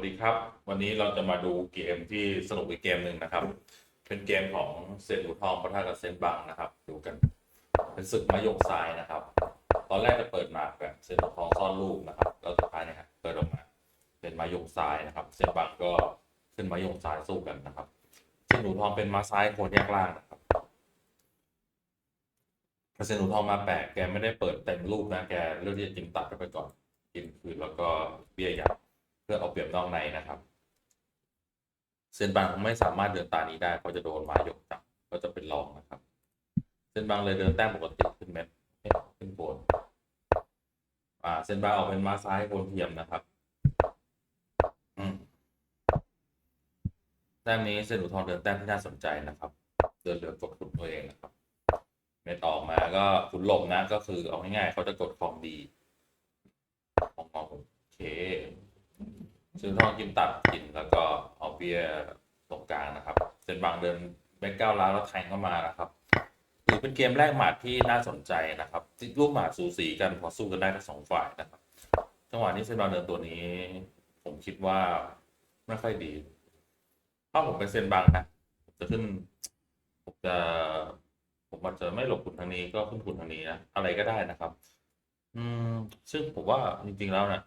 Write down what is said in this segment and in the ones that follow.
วัสดีครับ วันนี้เราจะมาดูเกมที่สนุกอีกเกมหนึ่งนะครับ เป็นเกมของเซนหูทองประทะกับเซนบังนะครับ ดูกัน เป็นศึกมะยงทรายนะครับ ตอนแรกจะเปิดมาแบบเซนหูทองซ่อนลูกนะครับแล้วสุดท้ายเนี่ยเปิดออกมา เป็นมะยงทรายนะครับ เซนบังก็ขึ้นมะยงทรายสู้กันนะครับ เซนหูทองเป็นมาซ้ายโคนแยกล่างนะครับเซนหูทองมาแปลกแกไม่ได้เปิดเต็มลูกนะแกเลือกที่จะกินตัดเข้าไปก่อนกินคืนแล้วก็เบี้ยยับเพื่อเอาเปรียบนอกในนะครับเซนบางไม่สามารถเดินตานี้ได้เพราะจะโดนไม้ยกจับก็จะเป็นรองนะครับเซนบางเลยเดินแต้มปกติขึ้นเม็ดขึ้นโคนอ่าเซนบางออกเป็นม้าซ้ายโคนเทียมนะครับแต้มนี้เซนหนูทองเดินแต้มที่น่าสนใจนะครับ เดินเรือกดขุนตัวเองนะครับ เม็ดออกมาก็ขุนหลบนะก็คือเอาง่ายๆเขาจะกดของดีของเราโอเค ซื้อทองกิมตัดกินแล้วก็เอาเบียร์ตรงกลางนะครับเซนบางเดินแบ็กเก้าล้านแล้วแทงเข้ามานะครับถือเป็นเกมแรกหมัดที่น่าสนใจนะครับลูกหมาดสูสีกันพอสู้กันได้ทั้งสองฝ่ายนะครับจังหวะนี้เซนบางเดินตัวนี้ ผมคิดว่าไม่ค่อยดี ถ้าผมเป็นเซนบางนะผมจะขึ้นผมจะผมอาจจะไม่หลบขุนทางนี้ก็ขึ้นขุนทางนี้นะอะไรก็ได้นะครับ อืม ซึ่งผมว่าจริงๆแล้วเนี่ย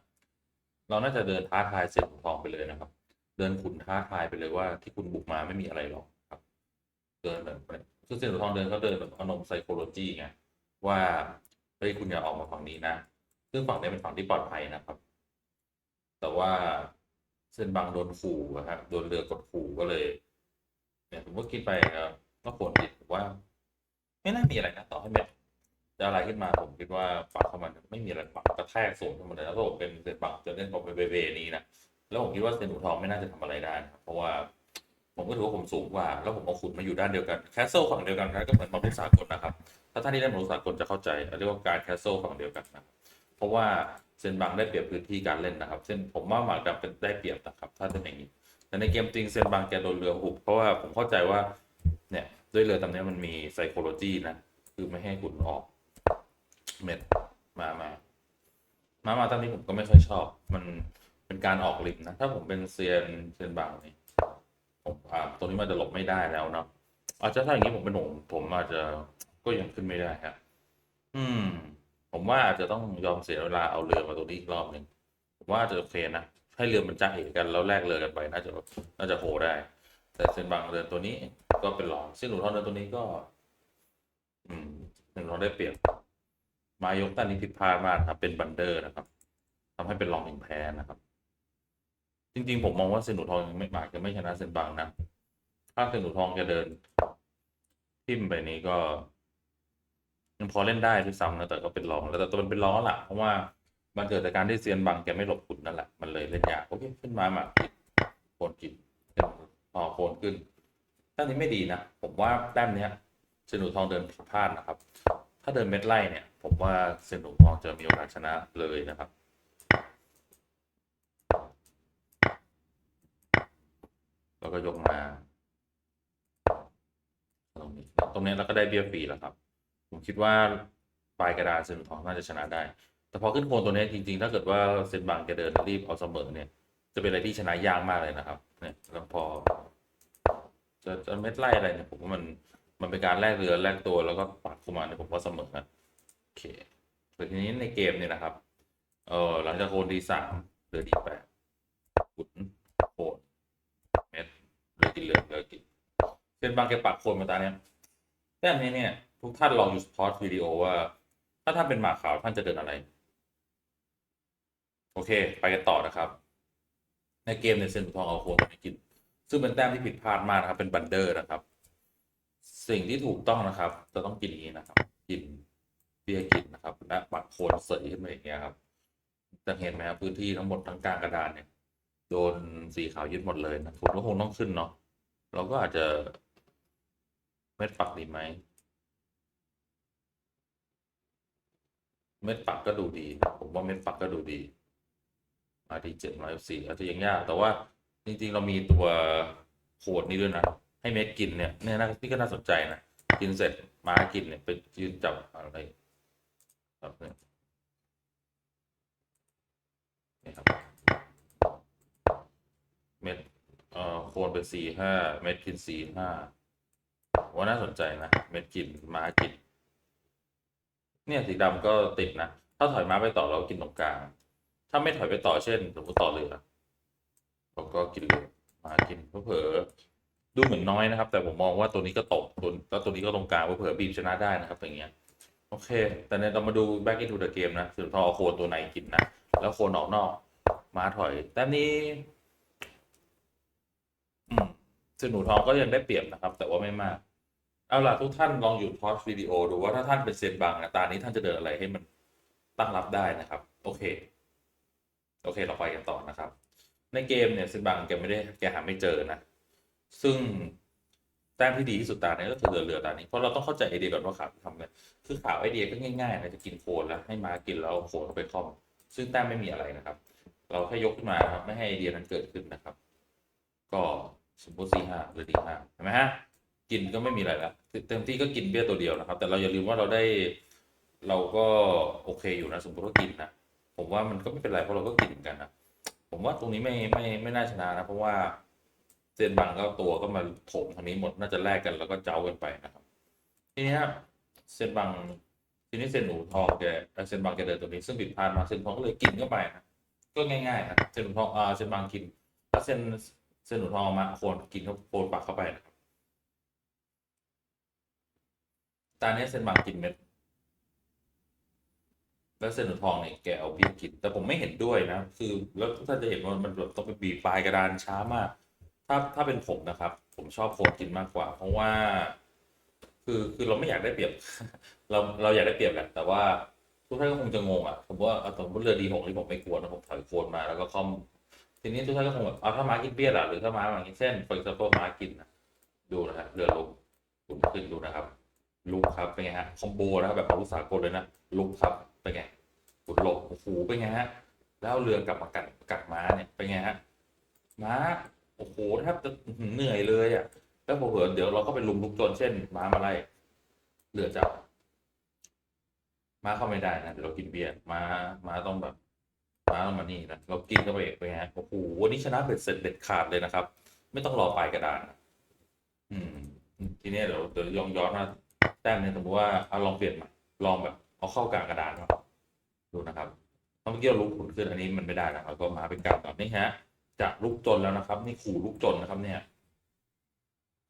เราน่าจะเดินท้าทายเสร็จทองไปเลยนะครับ เดินขุนท้าทายไปเลยว่าที่คุณบุกมาไม่มีอะไรหรอกครับ เดินแบบคือเส้นทองเดินเขาเดินแบบอนมไซโคโลจีไงว่าเฮ้ยคุณอย่าออกมาฝั่งนี้นะ ซึ่งฝั่งนี้เป็นฝั่งที่ปลอดภัยนะครับ แต่ว่าเส้นบางโดนขู่อะครับโดนเรือกดขู่ก็เลยเนี่ยผมก็คิดไปนะก็ผลผิดว่า ไม่น่ามีอะไรนะต่อให้เม็ด จะอะไรขึ้นมาผมคิดว่าปักเข้ามาไม่มีอะไรปักกระแทกสูงขึ้นมาเลยแล้วถ้าผมเป็นเซนปักจะเล่นบอลเบเบนี้นะแล้วผมคิดว่าเซนหนูทองไม่น่าจะทำอะไรได้นะเพราะว่า ผมก็ถือว่าผมสูงกว่า แล้วผมเอาขุนมาอยู่ด้านเดียวกันแคสเซิลฝั่งเดียวกันนะก็เหมือนมนุษย์สากลนะครับ ถ้าท่านที่เล่นมนุษย์สากลจะเข้าใจเรียกว่าการแคสเซิลฝั่งเดียวกันนะเพราะว่าเซนบังได้เปรียบพื้นที่การเล่นนะครับเซนผมว่าหมากดำเป็นได้เปรียบนะครับ ถ้าเป็นอย่างนี้แต่ในเกมจริงเซนบังแกโดนเรือหุบเพราะว่าผมเข้าใจว่าเนี่ยด้วยเรือตำนี้มันมีไซโคโลจีนะคือไม่ให้ขุนออก เม็ดมามามามาตอนนี้ผมก็ไม่ค่อยชอบ มันเป็นการออกริมนะ ถ้าผมเป็นเซียนเซียนบางนี่ผมอ่าตัวนี้มันจะหลบไม่ได้แล้วเนาะอาจจะถ้าอย่างนี้ผมเป็นหนุ่มผมอาจจะก็ยังขึ้นไม่ได้ครับอืม ผมว่าอาจจะต้องยอมเสียเวลาเอาเรือมาตัวนี้อีกรอบหนึ่งผมว่าจะโอเคนะให้เรือมันจ้าเอกกันแล้วแลกเรือกันไปน่าจะน่าจะโหได้ แต่เซนบางเรือนตัวนี้ก็เป็นรองซึ่งหนูทอนเรือนตัวนี้ก็ อืมหนึ่งเราได้เปรียบ มายกตันนี้ผิดพลาดมากครับ เป็นบันเดอร์นะครับทำให้เป็นรองหนึ่งแพ้นะครับ จริงๆ ผมมองว่าเซนูทองยังไม่มาจะไม่ชนะเซนบางนะ ถ้าเซนูทองจะเดินทิมไปนี้ก็ยังพอเล่นได้ด้วยซ้ำนะแต่ก็เป็นรองแล้วแต่ตัวมันเป็นรองแล้วล่ะเพราะว่ามันเกิดจากการที่เซียนบางแกไม่หลบขุนนั่นแหละ มันเลยเล่นยากโอเคขึ้นมาหมากโคนกินพอโคนขึ้นแต้มนี้ไม่ดีนะ ผมว่าแต้มเนี้ยเซนหนูทองเดินผิดพลาดนะครับ ถ้าเดินเม็ดไล่เนี่ย ผมว่าเซนหนูทองจะมีโอกาสชนะเลยนะครับแล้วก็ยกมาตรงนี้ตรงนี้เราก็ได้เบี้ยฟรีแล้วครับ ผมคิดว่าปลายกระดานเซนทองน่าจะชนะได้ แต่พอขึ้นโคนตัวนี้จริงๆ ถ้าเกิดว่าเซนบางจะเดินรีบเอาเสมอเนี่ย จะเป็นอะไรที่ชนะยากมากเลยนะครับ เนี่ยแล้วพอจะจะเม็ดไล่อะไรเนี่ยผมว่ามัน มันเป็นการแลกเรือแลกตัวแล้วก็ปัดเข้ามาเนี่ยผมว่าเสมอนะโอเคแต่ทีนี้ในเกมเนี่ยนะครับเออหลังจากโคนดีสามเรือดีแปดขุนโคนเม็ดเรือกินเรือเรือกินเส้นบางแกปักโคนมาตาเนี้ยแต้มนี้เนี่ย ทุกท่านลองอยู่พอดวิดีโอว่า ถ้าท่านเป็นหมาขาวท่านจะเดินอะไร โอเค ไปกันต่อนะครับ ในเกมในยเซนทองเอาโคนไปกิน ซึ่งเป็นแต้มที่ผิดพลาดมากนะครับ เป็นบันเดอร์นะครับ สิ่งที่ถูกต้องนะครับ จะต้องกินอย่างนี้นะครับ กินเบียร์กินนะครับและปักโคนเสยขึ้นมาอย่างเงี้ยครับจะเห็นไหมครับพื้นที่ทั้งหมดทั้งกลางกระดานเนี่ยโดนสีขาวยึดหมดเลยนะคุณก็คงต้องขึ้นเนาะเราก็อาจจะเม็ดปักดีไหมเม็ดปักก็ดูดี ผมว่าเม็ดปักก็ดูดี มาที่เจ็ดมาสี่อาจจะยังยาก แต่ว่าจริงๆเรามีตัวโคดนี้ด้วยนะ ให้เม็ดกินเนี่ยเนี่ยนะนี่ก็น่าสนใจนะกินเสร็จมากินเนี่ยไปยืนจับอะไรครับเนี่ยนี่ครับ เม็ดเอ่อโคนเป็นสี่ห้าเม็ดกินสี่ห้าว่าน่าสนใจนะเม็ดกินม้ากิน เนี่ยสีดำก็ติดนะถ้าถอยม้าไปต่อเรากินตรงกลาง ถ้าไม่ถอยไปต่อเช่นสมมติต่อเรือเราก็กินเรือม้ากินเผลอ ดูเหมือนน้อยนะครับ แต่ผมมองว่าตัวนี้ก็ตกตัวแล้วตัวนี้ก็ตรงกลางเผลอบีมชนะได้นะครับ อย่างเงี้ยโอเค แต่เนี่ยเรามาดู back into the game นะสุดทองเอาโคนตัวไหนกินนะ แล้วโคนออกนอก มาถอย แต้มนี้อืมสนุทองก็ยังได้เปรียบนะครับ แต่ว่าไม่มาก เอาล่ะทุกท่านลองหยุดพอสวิดีโอดูว่าถ้าท่านเป็นเซนบังนะตานี้ท่านจะเดินอะไรให้มันตั้งรับได้นะครับ โอเค โอเค เราไปกันต่อนะครับ ในเกมเนี่ยเซนบังแกไม่ได้แกหาไม่เจอนะ ซึ่งแต้มที่ดีที่สุดตาเนี้ก็คือเรือเรือตานี้เพราะเราต้องเข้าใจไอเดียก่อนว่าขาวทำไงคือขาวไอเดียก็ง่ายๆนะจะกินโคนแล้วให้มากินแล้วโคนเข้าไปคล่อมซึ่งแต้มไม่มีอะไรนะครับ เราแค่ยกขึ้นมาครับไม่ให้ไอเดียนั้นเกิดขึ้นนะครับ ก็สมมติสี่ห้าหรือดีห้าเห็นไหมฮะกินก็ไม่มีอะไรแล้วเต็มที่ก็กินเบี้ยตัวเดียวนะครับ แต่เราอย่าลืมว่าเราได้เราก็โอเคอยู่นะสมมติว่ากินนะผมว่ามันก็ไม่เป็นไรเพราะเราก็กินเหมือนกันนะผมว่าตรงนี้ไม่ไม่ไม่น่าชนะนะเพราะว่า เซนบังก็ตัวก็มาโถมทางนี้หมดน่าจะแลกกันแล้วก็เจ้ากันไปนะครับทีนี้ครับเซนบังทีนี้เซนหนูทองแกเอ่อเซนบังแกเดินตัวนี้ซึ่งผิดพลาดมาเซนทองก็เลยกินเข้าไปนะก็ง่ายๆนะเซนหนูทองอ่าเซนบังกินแล้วเซนเซนหนูทองมาโคนกินเขาโคนปากเข้าไปนะครับตาเนี้ยเซนบังกินเม็ดแล้วเซนหนูทองเนี่ยแกเอาเบี้ยกินแต่ผมไม่เห็นด้วยนะ คือแล้วท่านจะเห็นว่ามันแบบต้องไปบีบปลายกระดานช้ามาก ถ้าถ้าเป็นผมนะครับ ผมชอบโคกินมากกว่า เพราะว่า คือคือเราไม่อยากได้เปรียบ เราเราอยากได้เปรียบแหละแต่ว่าทุกท่านก็คงจะงงอะผมว่าเอาสมมติเรือดีหกที่ผมไม่กลัวนะผมถอยโคนมาแล้วก็คอมทีนี้ทุกท่านก็คงแบบเอาถ้าม้ากินเบี้ยล่ะหรือถ้าม้าอย่างนี้เส้น for example ม้ากินนะดูนะฮะเรือลุกคุณขึ้นดูนะครับ ลุกครับเป็นไงฮะคอมโบนะครับแบบอาวุธสากลเลยนะลุกครับเป็นไงขุดหลบโอ้โหเป็นไงฮะ แล้วเรือกลับมากัดกัดม้าเนี่ยเป็นไงฮะม้า โอ้โหแทบจะเหนื่อยเลยอะ แล้วพอเผื่อเดี๋ยวเราก็ไปลุมลุกจนเช่นม้ามาไล่เรือจับม้าเข้าไม่ได้นะเดี๋ยวเรากินเบียร์ม้าม้าต้องแบบม้าต้องมานี่นะเรากินเข้าไปเองเป็นไงฮะโอ้โหวันนี้ชนะเบ็ดเสร็จเด็ดขาดเลยนะครับ ไม่ต้องรอปลายกระดานอืม ทีนี้เดี๋ยวเดี๋ยวย้อนย้อนมาแต้มเนี่ยสมมติว่าเอาลองเปลี่ยนใหม่ลองแบบเอาเข้ากลางกระดานมาดูนะครับเมื่อกี้เราลุกขุนขึ้นอันนี้มันไม่ได้นะเราก็มาเป็นกลางก่อนนี่ฮะ จากลุกจนแล้วนะครับ นี่ขู่ลุกจนนะครับ เนี่ย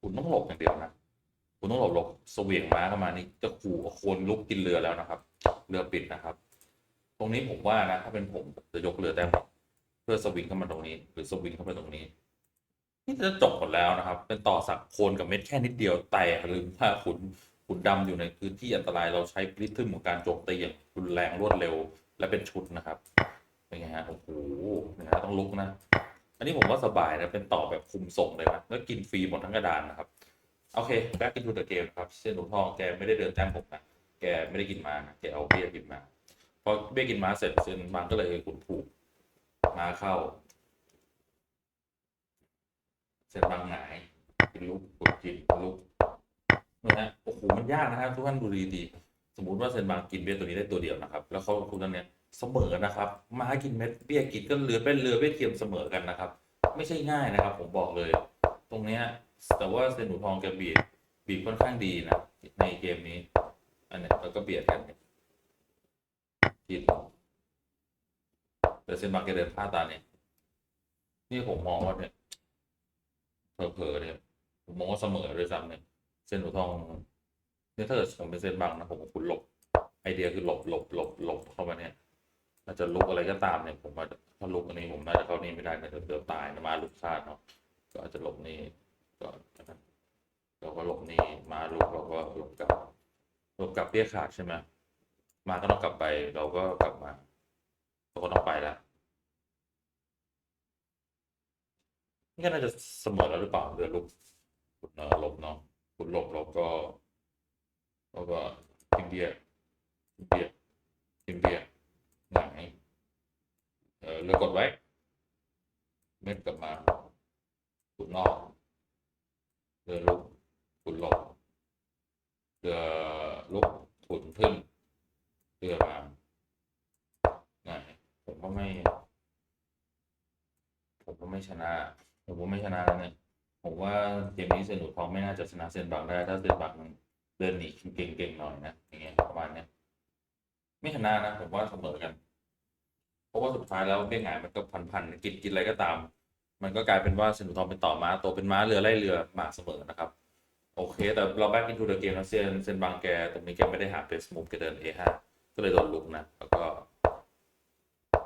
คุณต้องหลบอย่างเดียวนะคุณต้องหลบหลบเสวียงม้าเข้ามานี่จะขู่โคนลุกกินเรือแล้วนะครับ เรือปิดนะครับ ตรงนี้ผมว่านะถ้าเป็นผมจะยกเรือแต้มแบบเพื่อสวิงเข้ามาตรงนี้ หรือสวิงเข้าไปตรงนี้นี่จะจบหมดแล้วนะครับ เป็นต่อสักโคนกับเม็ดแค่นิดเดียวแต่ลืมว่าขุนขุนดำอยู่ในพื้นที่อันตรายเราใช้ริทึมของการโจมตีอย่างรุนแรงรวดเร็ว และเป็นชุดนะครับเป็นไงฮะโอ้โหเนี่ยฮะต้องลุกนะ นนี้ผมว่าสบายนะ เป็นต่อแบบคุมส่งเลยนะแล้วกินฟรีหมดทั้งกระดานนะครับ โอเค back into the game ครับเส้นหนูทองแกไม่ได้เดินแต้มผมนะ แกไม่ได้กินมานะแกเอาเบี้ยกินมา พอเบี้ยกินมาเสร็จเส้นบางก็เลยขุนผูกมาเข้า เสร็จบางหงายกินลุกกดกินลุกนะฮะโอ้โหมันยากนะครับทุกท่านดูดีๆสมมุติว่าเซนบางกินเบี้ยตัวนี้ได้ตัวเดียวนะครับ แล้วเขาคุณนั่นเนี่ยเสมอนะครับ มากินเม็ดเบี้ยกินก็เรือเป็นเรือเบี้ยเทียมเสมอกันนะครับ ไม่ใช่ง่ายนะครับ ผมบอกเลย ตรงเนี้ยแต่ว่าเซนหนูทองแกบีบบีบค่อนข้างดีนะ ในเกมนี้ อันนี้แล้วก็เบียดกันกินแต่เซนบางแกเดินพลาดตาเนี่ยนี่ผมมองว่าเนี่ยเผลอๆเนี่ยผมมองว่าเสมอด้วยซ้ำเนี่ยเส้นหนูทองเนี่ยถ้าเกิดผมเป็นเส้นบางนะผมคุณหลบไอเดียคือหลบหลบหลบหลบเข้ามาเนี่ย น่าจจะลุกอะไรก็ตามเนี่ยผมว่าถ้าลุกอันนี้ผมน่าจะเข้านี่ไม่ได้นะเดี๋ยวเดี๋ยวตายนะมาลุกพลาดเนาะก็อาจจะหลบนี่ก่อนะครับเราก็หลบนี่มาลุกเราก็หลบกลับหลบกลับเปี้ยขาดใช่ไหมมาก็ต้องกลับไปเราก็กลับมาเราก็ต้องไปแล้วนี่ก็น่าจะเสมอแล้วหรือเปล่าเรือลุกคุณเออหลบเนาะคุณหลบเราก็แล้วก็ทิมเบียทิมเบียทิมเบีย หงายเออเรือกดไว้ เม็ดกลับมาคุณนอกเรือลุกคุณหลบเรือลุกขุนขึ้นเรือมาหงายผมก็ไม่ ผมก็ไม่ชนะผมว่าไม่ชนะแล้วเนี่ยผมว่าเกมนี้เซนหนูทองไม่น่าจะชนะเซนบังได้ถ้าเซนบังเดินหนีเก่งๆหน่อยนะ ไม่ชนะนะผมว่าเสมอกัน เพราะว่าสุดท้ายแล้วเบี้ยหงายมันก็พันๆกินกินอะไรก็ตาม มันก็กลายเป็นว่าเซนหนูทองเป็นต่อม้าโตเป็นม้าเรือไล่เรือหมาเสมอนะครับ โอเค แต่เราแบ็กอินทูเดอะเกมนะเซนเซนบางแกตรงนี้แกไม่ได้หาเบสมูฟแกเดิน A5 ก็เลยโดนลุกนะแล้วก็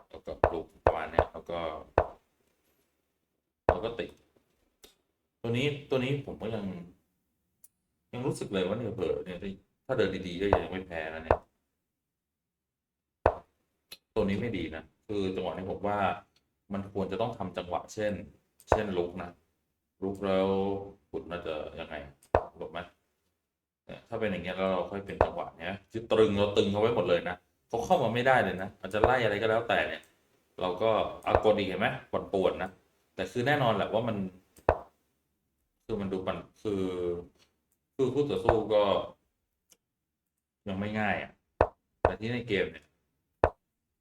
แล้วก็ลุกประมาณนี้แล้วก็แล้วก็ติดตัวนี้ตัวนี้ผมก็ยัง ยังรู้สึกเลยว่าเนี่ยเผลอเนี่ยถ้าเดินดีๆก็ยังไม่แพ้นะเนี่ย ตัวนี้ไม่ดีนะ คือจังหวะนี้ผมว่ามันควรจะต้องทำจังหวะเช่น เช่นลุกนะลุกแล้วขุนน่าจะยังไงหลบไหมเนี่ยถ้าเป็นอย่างเงี้ยแล้วเราค่อยเป็นจังหวะเนี้ยคือตรึงเราตึงเขาไว้หมดเลยนะเขาเข้ามาไม่ได้เลยนะอาจจะไล่อะไรก็แล้วแต่เนี่ย เราก็อากดอีกเห็นไหมปวดปวดๆนะแต่คือแน่นอนแหละว่ามัน คือมันดูปันคือคือคู่ต่อสู้ก็ ยังไม่ง่ายอะแต่ที่ในเกมเนี่ย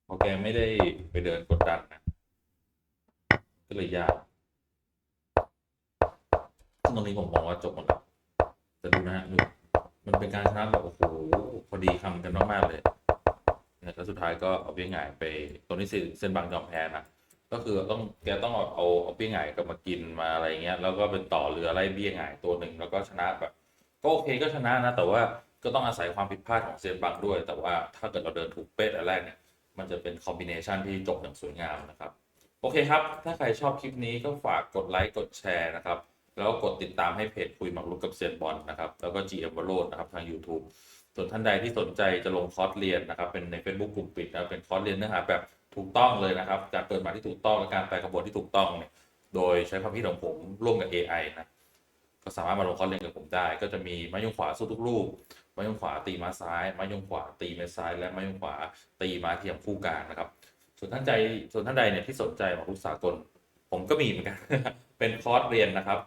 พอแกไม่ได้ไปเดินกดดันนะก็เลยยากซึ่งตรงนี้ผมมองว่าจบหมดแล้วแต่ดูนะฮะดูมันเป็นการชนะแบบโอ้โหพอดีคำกันมากๆเลยแล้วสุดท้ายก็เอาเบี้ยหงายไปตัวนี้เซเซนบางยอมแพ้นะก็คือต้องแกต้องเอาเอาเอาเบี้ยหงายกลับมากินมาอะไรเงี้ยแล้วก็เป็นต่อเรือไล่เบี้ยหงายตัวหนึ่งแล้วก็ชนะแบบก็โอเคก็ชนะนะ แต่ว่าก็ต้องอาศัยความผิดพลาดของเซียนบังด้วย แต่ว่าถ้าเกิดเราเดินถูกเป๊ะแต่แรกเนี่ย มันจะเป็นคอมบิเนชันที่จบอย่างสวยงามนะครับ โอเคครับ ถ้าใครชอบคลิปนี้ก็ฝากกดไลค์กดแชร์นะครับ แล้วก็กดติดตามให้เพจคุยหมักลุกกับเซียนบอลนะครับ แล้วก็ GM w o r l d นะครับทาง YouTube ส่วนท่านใดที่สนใจจะลงคอร์สเรียนนะครับ เป็นใน Facebook กลุ่มปิดนะเป็นคอร์สเรียนเนื้อหาแบบถูกต้องเลยนะครับ การเปิดมาที่ถูกต้องและการแปกระบวนที่ถูกต้องเนี่ยโดยใช้ความคิดของผมร่วมกับ AI นะ ก็สามารถมาลงคอร์สเรียนกับผมได้ ก็จะมีไม้ยงขวาสู้ทุกลูกไม้ยงขวาตีม้าซ้ายไม้ยงขวาตีม็ดซ้าย และไม้ยงขวาตีม้าเทียมคู่กลางนะครับ ส่วนท่านใจส่วนท่านใดเนี่ยที่สนใจหมากรุกสากลผมก็มีเหมือนกัน เป็นคอร์สเรียนนะครับ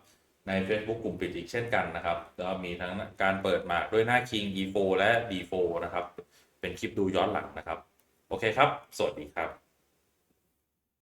ใน Facebook กลุ่มปิดอีกเช่นกันนะครับแล้วมีทั้งการเปิดหมากด้วยหน้า King E4 และ D4 นะครับ เป็นคลิปดูย้อนหลังนะครับ โอเคครับ สวัสดีครับ